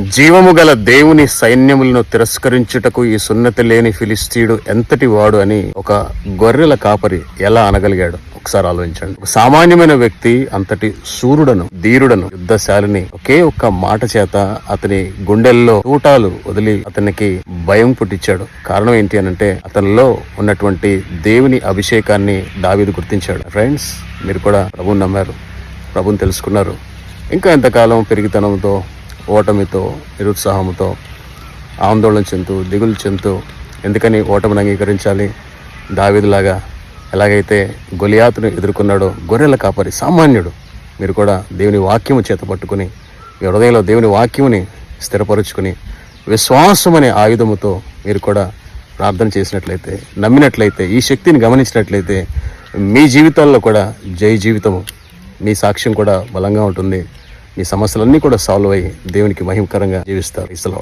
జీవము గల దేవుని సైన్యములను తిరస్కరించుటకు ఈ సున్నతి లేని ఫిలిస్తీయుడు ఎంతటి వాడు అని ఒక గొర్రెల కాపరి ఎలా అనగలిగాడు? ఒకసారి ఆలోచించండి. ఒక సామాన్యమైన వ్యక్తి అంతటి సూర్యుడను ధీరుడను యుద్ధశాలిని ఒకే ఒక్క మాట చేత అతని గుండెల్లో తూటాలు వదిలి అతనికి భయం పుట్టించాడు. కారణం ఏంటి అనంటే అతనిలో ఉన్నటువంటి దేవుని అభిషేకాన్ని దావీదు గుర్తించాడు. ఫ్రెండ్స్ మీరు కూడా ప్రభుని నమ్మారు ప్రభుని తెలుసుకున్నారు. ఇంకా ఎంతకాలం పెరిగితనంతో ఓటమితో నిరుత్సాహంతో ఆందోళన చెందుతూ దిగులు చెందుతూ ఎందుకని ఓటమిని అంగీకరించాలి? దావీదులాగా ఎలాగైతే గొలియాతును ఎదుర్కొన్నాడో గొర్రెల కాపరి సామాన్యుడు మీరు కూడా దేవుని వాక్యము చేత పట్టుకుని మీ హృదయంలో దేవుని వాక్యముని స్థిరపరుచుకుని విశ్వాసం అనే ఆయుధముతో మీరు కూడా ప్రార్థన చేసినట్లయితే నమ్మినట్లయితే ఈ శక్తిని గమనించినట్లయితే మీ జీవితాల్లో కూడా జై జీవితము మీ సాక్ష్యం కూడా బలంగా ఉంటుంది. మీ సమస్యలన్నీ కూడా సాల్వ్ అయ్యి దేవునికి మహిమకరంగా జీవిస్తారు. ఇసలో